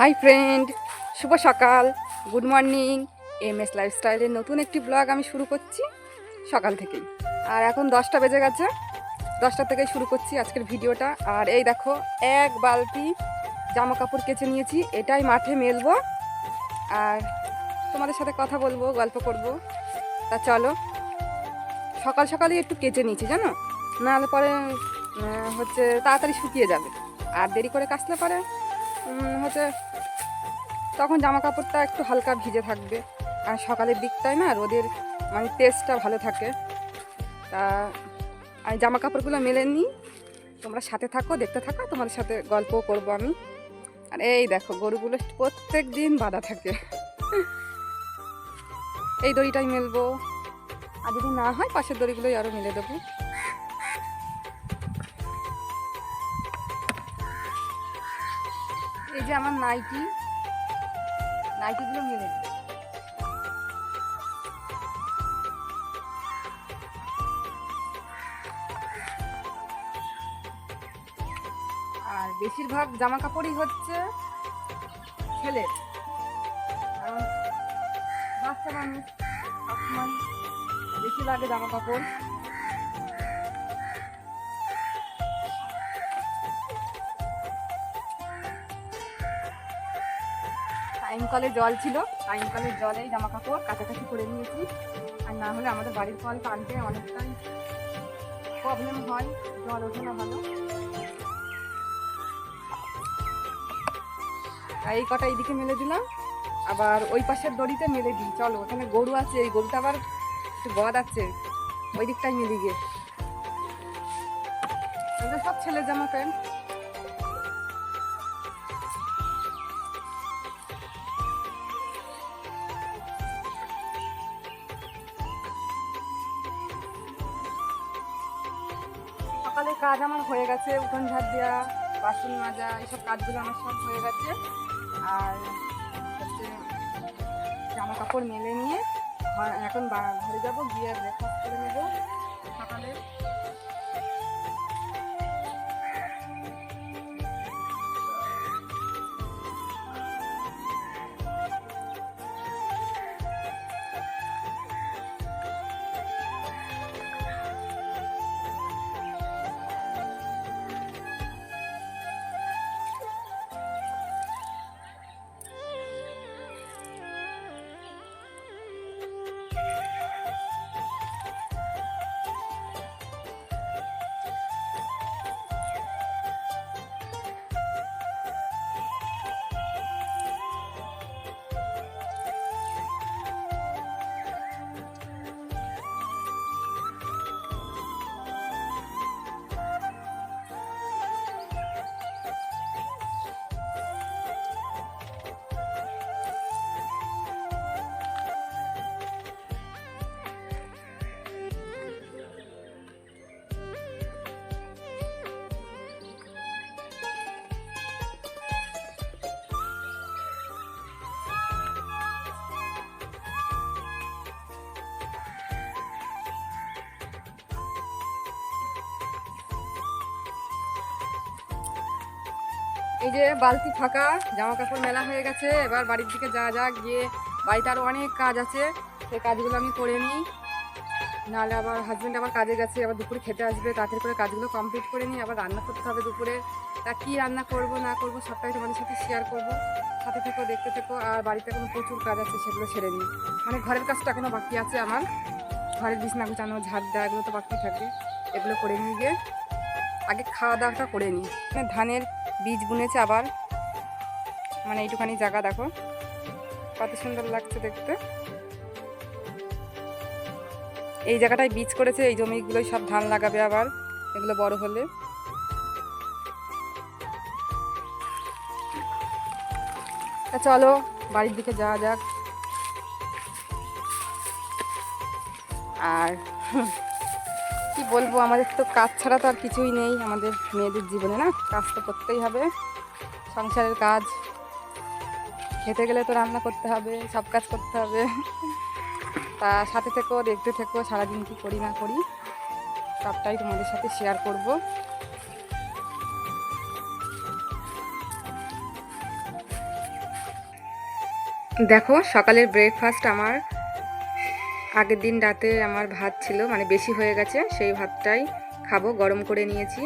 High friend শুভ সকাল। Good morning M S লাইফস্টাইলের নতুন একটি ব্লগ আমি শুরু করছি সকাল থেকেই। আর এখন দশটা বেজে গেছে। দশটা থেকে শুরু করছি আজকের ভিডিওটা। আর এই দেখো, এক বালতি জামা কাপড় কেচে নিয়েছি। এটাই মাঠে মেলবো। আর তোমাদের সাথে কথা বলব, গল্প করব। তা চলো, সকাল সকালেই একটু কেচে নিয়েছি, জানো? নাহলে পরে হচ্ছে তাড়াতাড়ি শুকিয়ে যাবে। আর দেরি করে কাচলে পরে হচ্ছে তখন জামা কাপড়টা একটু হালকা ভিজে থাকবে। আর সকালের দিকটায় না রোদের মানে টেস্টটা ভালো থাকে। তা আমি জামা কাপড়গুলো মেলে নিই। তোমরা সাথে থাকো, দেখতে থাকো, তোমাদের সাথে গল্পও করব আমি। আর এই দেখো, গরুগুলো প্রত্যেক দিন বাঁধা থাকে। এই দড়িটাই মেলবো। আর যদি না হয়, পাশের দড়িগুলোই আরও মেলে দেবো। যে আমার নাইটি নাইটিগুলো মেলে। আর বেশিরভাগ জামা কাপড়ই হচ্ছে কারণ বাচ্চা মানুষ সবসময় বেশি লাগে জামা কাপড় টাইম কলে জল ছিল। টাইম কলের জলেই জামা কাপড় কাছাকাছি করে নিয়েছি। আর না হলে আমাদের বাড়ির কল টানতে অনেকটাই। প্রবলেম হয়, জল ওঠে না ভালো। এই কটা এইদিকে মেলে দিলাম। আবার ওই পাশের দড়িতে মেলে দিই। চলো, ওখানে গরু আছে, এই গরুটা আবার একটু গদ আছে। ওই দিকটাই মেলে গিয়ে। সব ছেলে জামা প্যান্ট। সকালে কাজ আমার হয়ে গেছে, উঠোন ঝাড় দেওয়া, বাসন মাজা, এইসব কাজগুলো আমার সব হয়ে গেছে। আর হচ্ছে জামা কাপড় মেলে নিয়ে এখন ঘরে যাব, গিয়ে ব্রেকফাস্ট করে নেব। এই যে বালতি ফাঁকা জামা কাপড় মেলা হয়ে গেছে। এবার বাড়ির দিকে যাওয়া যাক, গিয়ে বাড়িতে আরও অনেক কাজ আছে। সেই কাজগুলো আমি করে নিই। নাহলে আবার হাজব্যান্ড আবার কাজে গেছে, আবার দুপুরে খেতে আসবে, তাড়াতাড়ি করে কাজগুলো কমপ্লিট করে নিই। আবার রান্না করতে হবে দুপুরে। তা কী রান্না করব, না করব, সবটাই তোমাদের সাথে শেয়ার করব। সাথে থেকো, দেখতে থেকো। আর বাড়িতে এখনও প্রচুর কাজ আছে, সেগুলো সেরে নিই। মানে ঘরের কাজটা এখনও বাকি আছে আমার। ঘরের বিছনা গুছানো, ঝাড় দেওয়া, এগুলো তো বাকি থাকে এগুলো করে নিয়ে গিয়ে। আগে খাওয়া দাওয়াটা করে নিই। মানে ধানের বীজ বুনেছে আবার। মানে এইটুখানি জায়গা দেখো। কত সুন্দর লাগছে দেখতে। এই জায়গাটায় বীজ করেছে, এই জমিগুলোই সব ধান লাগাবে আবার, এগুলো বড় হলে। চলো, বাড়ির দিকে যাওয়া যাক। আর কি বলব? আমাদের তো কাজ ছাড়া তো আর কিছুই নেই। আমাদের মেয়েদের জীবনে না কাজ তো করতেই হবে। সংসারের কাজ, খেতে গেলে তো রান্না করতে হবে, সব কাজ করতে হবে। তা সাথে থেকেও দেখতে থেকো, সারাদিন কি করি না করি, সবটাই তোমাদের সাথে শেয়ার করব। দেখো, সকালের ব্রেকফাস্ট আমার আগের দিন রাতে আমার ভাত ছিল মানে বেশি হয়ে গেছে, সেই ভাতটাই খাব, গরম করে নিয়েছি।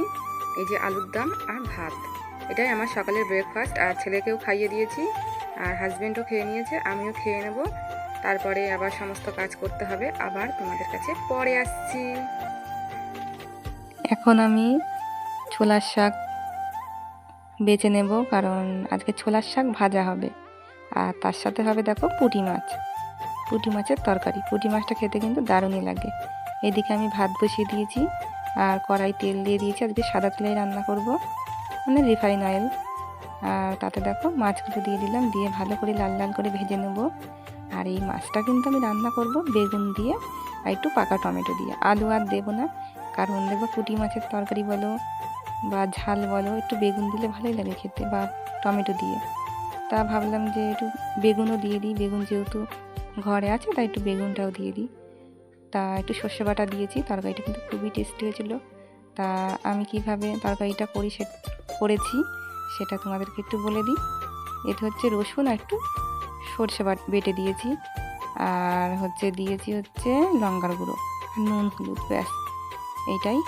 এই যে আলুর দম আর ভাত। এটাই আমার সকালের ব্রেকফাস্ট আর ছেলেকেও খাইয়ে দিয়েছি, আর হাজব্যান্ডও খেয়ে নিয়েছে, আমিও খেয়ে নেব। তারপরে আবার সমস্ত কাজ করতে হবে, আবার তোমাদের কাছে পরে আসছি। এখন আমি ছোলার শাক বেছে নেব, কারণ আজকে ছোলার শাক ভাজা হবে, আর তার সাথে হবে, দেখো পুঁটি মাছ। পুঁটি মাছের তরকারি। পুঁটি মাছটা খেতে কিন্তু দারুণই লাগে। এদিকে আমি ভাত বসিয়ে দিয়েছি আর কড়াই তেল দিয়ে দিয়েছি। আজকে সাদা তেলেই রান্না করব। মানে রিফাইন অয়েল। আর তাতে দেখো মাছগুলো দিয়ে দিলাম। দিয়ে ভালো করে লাল লাল করে ভেজে নেব। আর এই মাছটা কিন্তু আমি রান্না করব বেগুন দিয়ে আর একটু পাকা টমেটো দিয়ে। আলু আর দেবো না। কারণ দেখব পুঁটি মাছের তরকারি বলো বা ঝাল বলো, একটু বেগুন দিলে ভালোই লাগে খেতে বা টমেটো দিয়ে। তা ভাবলাম যে একটু বেগুনও দিয়ে দিই। বেগুন যেহেতু ঘরে আছে, তাই একটু বেগুনটাও দিয়ে দিই। তা একটু সর্ষে বাটা দিয়েছি, তরকারিটা কিন্তু খুবই টেস্টি হয়েছিল। তা আমি কীভাবে তরকারিটা করি সে করেছি, সেটা তোমাদেরকে একটু বলে দিই। এতে হচ্ছে রসুন আর একটু সর্ষে বাট বেটে দিয়েছি। আর হচ্ছে দিয়েছি হচ্ছে লঙ্কার গুঁড়ো নুন হলুদ, ব্যাস। এইটাই।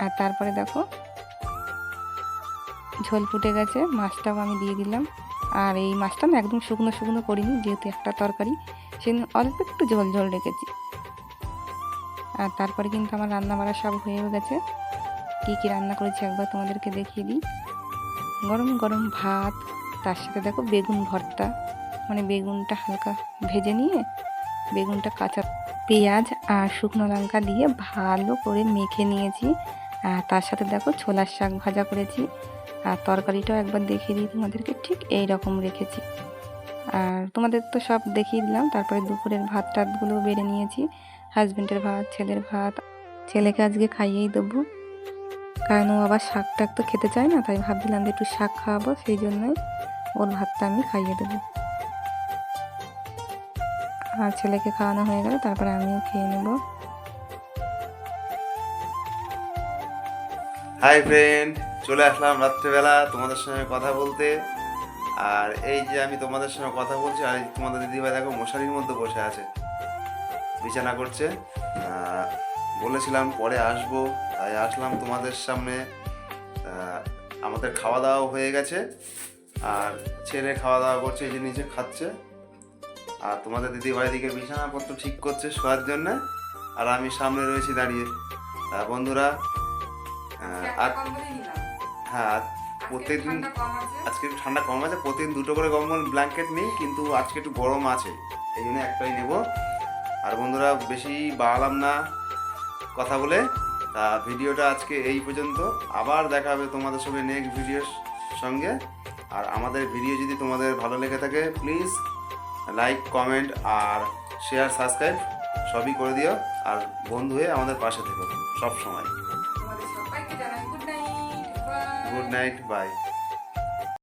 আর তারপরে দেখো, ঝোল ফুটে গেছে, মাছটাও আমি দিয়ে দিলাম। আর এই মাছটা আমি একদম শুকনো শুকনো করিনি, যেহেতু একটা তরকারি সেদিন অল্প একটু ঝোল ঝোল রেখেছি। আর তারপরে কিন্তু আমার রান্না বাড়া সব হয়েও গেছে। কী কী রান্না করেছি একবার তোমাদেরকে দেখিয়ে দিই। গরম গরম ভাত, তার সাথে দেখো বেগুন ভর্তা। মানে বেগুনটা হালকা ভেজে নিয়ে, বেগুনটা কাঁচা পেঁয়াজ আর শুকনো লঙ্কা দিয়ে ভালো করে মেখে নিয়েছি। আর তার সাথে দেখো ছোলার শাক ভাজা করেছি। আর তরকারিটাও একবার দেখিয়ে দিই তোমাদেরকে, ঠিক এই রকম রেখেছি। আর তোমাদের তো সব দেখিয়ে দিলাম, তারপরে দুপুরের ভাত টাতগুলো বেড়ে নিয়েছি। হাজব্যান্ডের ভাত, ছেলের ভাত, ছেলেকে আজকে খাইয়েই দেবো। কারণ ও আবার শাক টাক তো খেতে চায় না, তাই ভাবছিলাম যে একটু শাক খাওয়াবো, সেই জন্যই ওর ভাতটা আমি খাইয়ে দেবো। আর ছেলেকে খাওয়ানো হয়ে গেলে, তারপরে আমিও খেয়ে নেব। হাই ফ্রেন্ড চলে আসলাম রাত্রেবেলা তোমাদের সঙ্গে কথা বলতে। আর এই যে আমি তোমাদের সঙ্গে কথা বলছি আর তোমাদের দিদিভাই দেখো মশারির মধ্যে বসে আছে। বিছানা করছে। বলেছিলাম পরে আসব তাই আসলাম তোমাদের সামনে। আমাদের খাওয়া দাওয়া হয়ে গেছে। আর ছেলে খাওয়া দাওয়া করছে এই যে নিচে খাচ্ছে। আর তোমাদের দিদিভাই দিকে বিছানাপত্র ঠিক করছে শোয়ার জন্য। আর আমি সামনে রয়েছি দাঁড়িয়ে। বন্ধুরা আর হ্যাঁ প্রত্যেকদিন আজকে একটু ঠান্ডা কম আছে প্রতিদিন দুটো করে কম্বল ব্ল্যাঙ্কেট নেই কিন্তু আজকে একটু গরম আছে এই জন্য একটাই নেব। আর বন্ধুরা বেশি বাড়ালাম না কথা বলে তা ভিডিওটা আজকে এই পর্যন্ত। আবার দেখা হবে তোমাদের সঙ্গে নেক্সট ভিডিওর সঙ্গে। আর আমাদের ভিডিও যদি তোমাদের ভালো লেগে থাকে প্লিজ লাইক কমেন্ট আর শেয়ার সাবস্ক্রাইব সবই করে দিও। আর বন্ধু হয়ে আমাদের পাশে থেকো সব সময় গুড নাইট বাই